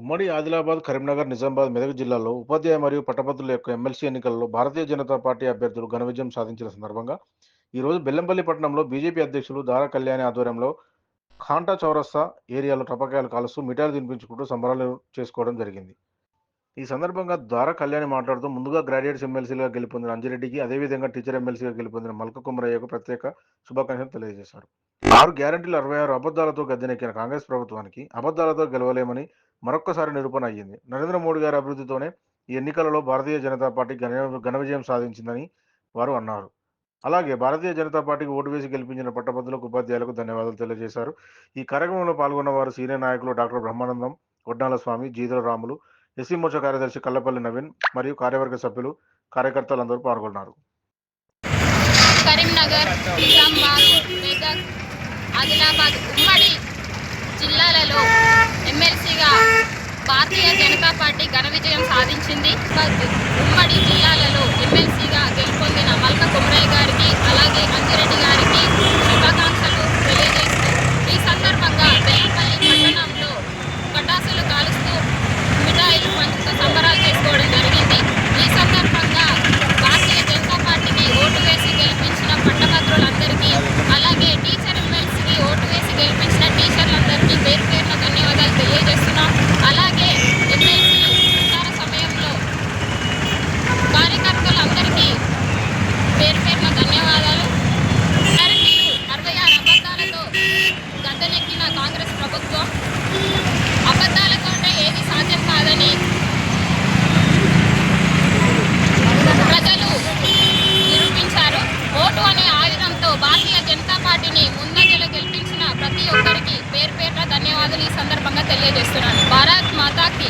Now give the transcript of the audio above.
ఉమ్మడి ఆదిలాబాద్, కరీంనగర్, నిజామాబాద్, మెదక్ జిల్లాలో ఉపాధ్యాయ మరియు పట్టభద్రుల యొక్క ఎమ్మెల్సీ ఎన్నికల్లో భారతీయ జనతా పార్టీ అభ్యర్థులు ఘన విజయం సాధించిన సందర్భంగా ఈరోజు బెల్లంపల్లి పట్టణంలో బీజేపీ అధ్యక్షులు దారా కళ్యాణి ఆధ్వర్యంలో ఖాంటా చౌరస్తా ఏరియాలో టపకాయలు కాలుస్తూ మిఠాయిలు తినిపించుకుంటూ సంబరాలు చేసుకోవడం జరిగింది. ఈ సందర్భంగా దారా కళ్యాణి మాట్లాడుతూ ముందుగా గ్రాడ్యుయేట్స్ ఎమ్మెల్సీగా గెలుపొందిన అంజిరెడ్డికి, అదేవిధంగా టీచర్ ఎమ్మెల్సీగా గెలుపొందిన మల్క కుమరయ్యకు ప్రత్యేక శుభాకాంక్షలు తెలియజేశారు. ఆరు గ్యారంటీలు అరవై ఆరు అబద్ధాలతో గద్దెనెక్కిన కాంగ్రెస్ ప్రభుత్వానికి అబద్ధాలతో గెలవలేమని మరొక్కసారి నిరూపణ అయ్యింది. నరేంద్ర మోడీ గారి అభివృద్ధితోనే ఈ ఎన్నికలలో భారతీయ జనతా పార్టీ ఘన ఘన విజయం సాధించిందని వారు అన్నారు. అలాగే భారతీయ జనతా పార్టీకి ఓటు వేసి గెలిపించిన పట్టభద్రులకు, ఉపాధ్యాయులకు ధన్యవాదాలు తెలియజేశారు. ఈ కార్యక్రమంలో పాల్గొన్న వారు సీనియర్ నాయకులు డాక్టర్ బ్రహ్మానందం, గొడ్డాల స్వామి, జీదుల రాములు, ఎస్సీ మోర్చా కార్యదర్శి కల్లపల్లి నవీన్ మరియు కార్యవర్గ సభ్యులు, కార్యకర్తలందరూ పాల్గొన్నారు. కరీంనగర్ నిజామాబాద్ మెదక్ ఆదిలాబాద్ ఉమ్మడి జిల్లాలలో ఎమ్మెల్సీగా భారతీయ జనతా పార్టీ ఘన విజయం సాధించింది. ఉమ్మడి జిల్లాలలో సందర్భంగా తెలియజేస్తున్నాను. భారత్ మాతాకి